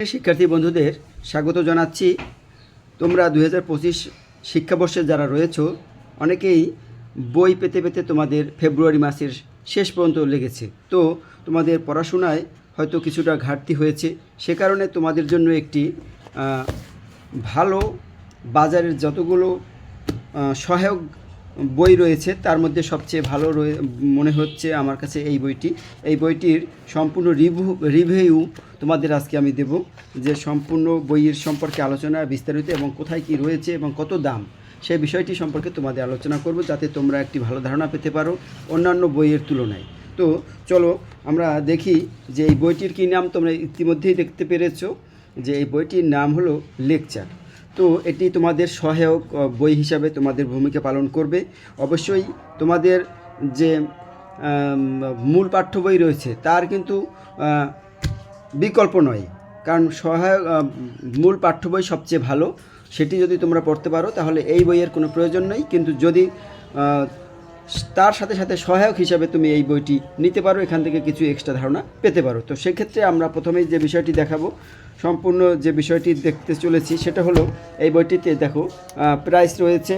শিক্ষার্থী বন্ধুদের স্বাগত জানাচ্ছি। তোমরা দু হাজার পঁচিশ শিক্ষাবর্ষে যারা রয়েছো, অনেকেই বই পেতে পেতে তোমাদের ফেব্রুয়ারি মাসের শেষ পর্যন্ত লেগেছে। তো তোমাদের পড়াশোনায় হয়তো কিছুটা ঘাটতি হয়েছে। সে কারণে তোমাদের জন্য একটি ভালো বাজারের যতগুলো সহায়ক বই রয়েছে, তার মধ্যে সবচেয়ে ভালো মনে হচ্ছে আমার কাছে এই বইটি। এই বইটির সম্পূর্ণ রিভিউ রিভিউ তোমাদের আজকে আমি দেব, যে সম্পূর্ণ বইয়ের সম্পর্কে আলোচনা বিস্তারিত এবং কোথায় কি রয়েছে এবং কত দাম। সেই বিষয়টি সম্পর্কে তোমাদের আলোচনা করব, যাতে তোমরা একটি ভালো ধারণা পেতে পারো অন্যান্য বইয়ের তুলনায়। তো চলো আমরা দেখি যে এই বইটির কী নাম তোমরা ইতিমধ্যেই দেখতে পেরেছ, যে এই বইটির নাম হলো লেকচার। তো এটি তোমাদের সহায়ক বই হিসাবে তোমাদের ভূমিকা পালন করবে। অবশ্যই তোমাদের যে মূল পাঠ্য বই রয়েছে, তার কিন্তু বিকল্প নয়। কারণ সহায়ক মূল পাঠ্য বই সবচেয়ে ভালো। সেটি যদি তোমরা পড়তে পারো, তাহলে এই বইয়ের কোনো প্রয়োজন নেই। কিন্তু যদি তার সাথে সাথে সহায়ক হিসাবে তুমি এই বইটি নিতে পারো, এখান থেকে কিছু এক্সট্রা ধারণা পেতে পারো। তো সেক্ষেত্রে আমরা প্রথমেই যে বিষয়টি দেখাবো, সম্পূর্ণ যে বিষয়টি দেখতে চলেছি সেটা হলো এই বইটিতে দেখো প্রাইস রয়েছে,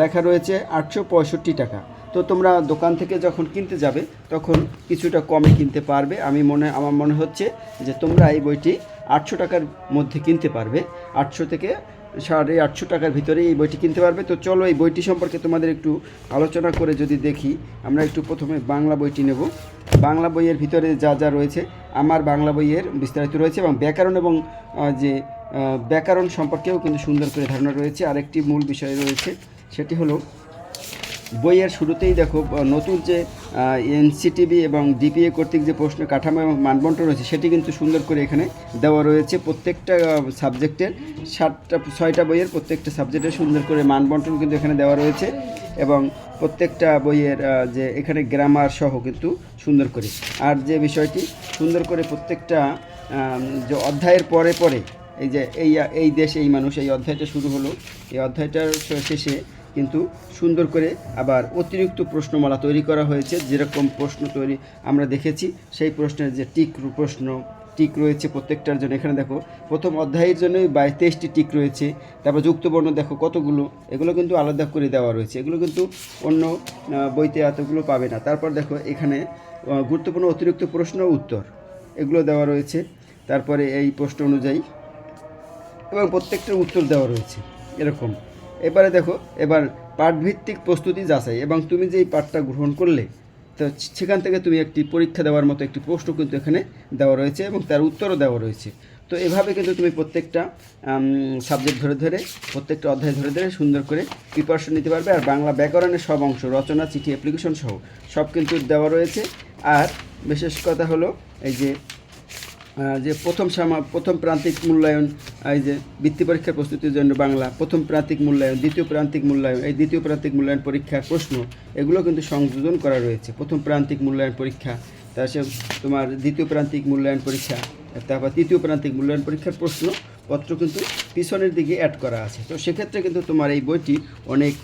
লেখা রয়েছে আটশো পঁয়ষট্টি টাকা। তো তোমরা দোকান থেকে যখন কিনতে যাবে, তখন কিছুটা কমে কিনতে পারবে। আমি মনে, আমার মনে হচ্ছে যে তোমরা এই বইটি আটশো টাকার মধ্যে কিনতে পারবে। আটশো থেকে সাড়ে আটশো টাকার ভিতরে এই বইটি কিনতে পারবে। তো চলো এই বইটি সম্পর্কে তোমাদের একটু আলোচনা করে যদি দেখি, আমরা একটু প্রথমে বাংলা বইটি নেব। বাংলা বইয়ের ভিতরে যা যা রয়েছে, আমার বাংলা বইয়ের বিস্তারিত রয়েছে এবং ব্যাকরণ এবং যে ব্যাকরণ সম্পর্কেও কিন্তু সুন্দর করে ধারণা রয়েছে। আরেকটি মূল বিষয় রয়েছে, সেটি হলো বইয়ের শুরুতেই দেখো নতুন যে এনসিটিভি এবং ডিপিএ কর্তৃক যে প্রশ্ন, কাঠামো এবং মানবন্টন রয়েছে, সেটি কিন্তু সুন্দর করে এখানে দেওয়া রয়েছে। প্রত্যেকটা সাবজেক্টের সাতটা, ছয়টা বইয়ের প্রত্যেকটা সাবজেক্টের সুন্দর করে মানবন্টন কিন্তু এখানে দেওয়া রয়েছে এবং প্রত্যেকটা বইয়ের যে এখানে গ্রামার সহ কিন্তু সুন্দর করে। আর যে বিষয়টি, সুন্দর করে প্রত্যেকটা যে অধ্যায়ের পরে পরে, এই যে, এই এই দেশ, এই মানুষ, এই অধ্যায়টা শুরু হলো। এই অধ্যায়টার শেষে কিন্তু সুন্দর করে আবার অতিরিক্ত প্রশ্নমালা তৈরি করা হয়েছে। যেরকম প্রশ্ন তৈরি আমরা দেখেছি, সেই প্রশ্নের যে টিক প্রশ্ন, টিক রয়েছে প্রত্যেকটার জন্য। এখানে দেখো, প্রথম অধ্যায়ের জন্যই বাই তেইশটি টিক রয়েছে। তারপর যুক্তবর্ণ দেখো কতগুলো, এগুলো কিন্তু আলাদা করে দেওয়া রয়েছে। এগুলো কিন্তু অন্য বইতে এতগুলো পাবে না। তারপর দেখো, এখানে গুরুত্বপূর্ণ অতিরিক্ত প্রশ্ন উত্তর, এগুলো দেওয়া রয়েছে। তারপরে এই প্রশ্ন অনুযায়ী এবং প্রত্যেকটার উত্তর দেওয়া রয়েছে, এরকম। এবারে দেখো, এবার পাঠভিত্তিক প্রস্তুতি যাচাই, এবং তুমি যে এই পাঠটা গ্রহণ করলে, তো সেখান থেকে তুমি একটি পরীক্ষা দেওয়ার মতো একটি প্রশ্ন কিন্তু এখানে দেওয়া রয়েছে, এবং তার উত্তরও দেওয়া রয়েছে। তো এভাবে কিন্তু তুমি প্রত্যেকটা সাবজেক্ট ধরে ধরে, প্রত্যেকটা অধ্যায় ধরে ধরে সুন্দর করে প্রিপারেশন নিতে পারবে, আর বাংলা ব্যাকরণের সব অংশ, রচনা, চিঠি অ্যাপ্লিকেশন সহ সব কিন্তু দেওয়া রয়েছে। আর বিশেষ কথা হলো, এই যে যে প্রথম সামা প্রথম প্রান্তিক মূল্যায়ন, এই যে বৃত্তি পরীক্ষার প্রস্তুতির জন্য বাংলা, প্রথম প্রান্তিক মূল্যায়ন, দ্বিতীয় প্রান্তিক মূল্যায়ন, এই দ্বিতীয় প্রান্তিক মূল্যায়ন পরীক্ষার প্রশ্ন, এগুলো কিন্তু সংযোজন করা রয়েছে। প্রথম প্রান্তিক মূল্যায়ন পরীক্ষা তারপর তোমার দ্বিতীয় প্রান্তিক মূল্যায়ন পরীক্ষা, তারপর তৃতীয় প্রান্তিক মূল্যায়ন পরীক্ষার প্রশ্ন, পত্র কিন্তু পিছনের দিকে অ্যাড করা আছে। তো সেক্ষেত্রে কিন্তু তোমার এই বইটি অনেক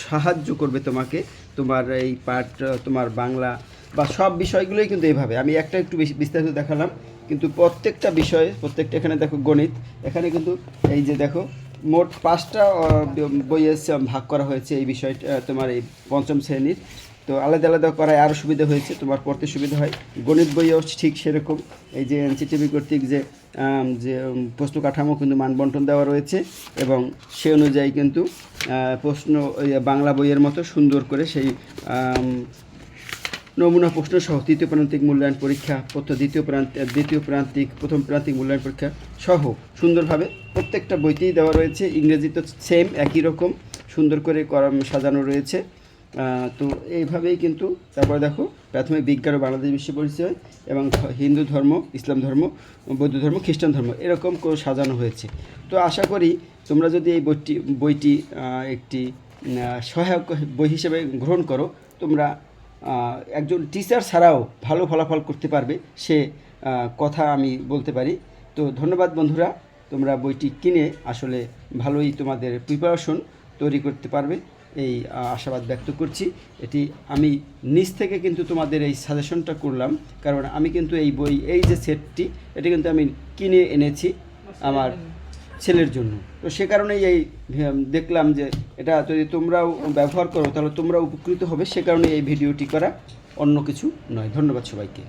সাহায্য করবে তোমাকে, তোমার এই পাঠ তোমার বাংলা বা সব বিষয়গুলোই কিন্তু এইভাবে আমি একটা একটু বেশি বিস্তারিত দেখালাম। কিন্তু প্রত্যেকটা বিষয়ে, প্রত্যেকটা, এখানে দেখো গণিত, এখানে কিন্তু এই যে দেখো, মোট পাঁচটা বইয়ে ভাগ করা হয়েছে এই বিষয়টা তোমার এই পঞ্চম শ্রেণির। তো আলাদা আলাদা করায় আরও সুবিধা হয়েছে, তোমার পড়তে সুবিধা হয়। গণিত বইয়েও ঠিক সেরকম, এই যে এনসিটিভি কর্তৃক যে যে প্রশ্ন কাঠামো কিন্তু মানবন্টন দেওয়া রয়েছে, এবং সে অনুযায়ী কিন্তু প্রশ্ন বাংলা বইয়ের মতো সুন্দর করে সেই নমুনা প্রশ্ন সহ তৃতীয় প্রান্তিক মূল্যায়ন পরীক্ষা দ্বিতীয় প্রান্ত দ্বিতীয় প্রান্তিক, প্রথম প্রান্তিক মূল্যায়ন পরীক্ষা সহ সুন্দরভাবে প্রত্যেকটা বইতেই দেওয়া রয়েছে। ইংরেজি তো সেম একই রকম, সুন্দর করে করা সাজানো রয়েছে। তো এইভাবেই কিন্তু তারপরে দেখো, প্রাথমিক বিজ্ঞান ও বাংলাদেশ বিশ্ব পরিচয় এবং হিন্দু ধর্ম, ইসলাম ধর্ম, বৌদ্ধ ধর্ম, খ্রিস্টান ধর্ম এরকম করে সাজানো হয়েছে। তো আশা করি তোমরা যদি এই বইটি বইটি একটি সহায়ক বই হিসেবে গ্রহণ করো, তোমরা একজন টিচার ছাড়াও ভালো ফলাফল করতে পারবে সে কথা আমি বলতে পারি। তো ধন্যবাদ বন্ধুরা তোমরা বইটি কিনে আসলে ভালোই তোমাদের প্রিপারেশন তৈরি করতে পারবে। এই আশাবাদ ব্যক্ত করছি। এটি আমি নিজ থেকে কিন্তু তোমাদের এই সাজেশনটা করলাম কারণ আমি কিন্তু এই বই এই যে সেটটি এটি কিন্তু আমি কিনে এনেছি আমার ছেলের জন্য। তো সে কারণেই এই দেখলাম যে এটা যদি তোমরাও ব্যবহার করো, তাহলে তোমরা উপকৃত হবে, সে কারণে এই ভিডিওটি করা অন্য কিছু নয়। ধন্যবাদ সবাইকে।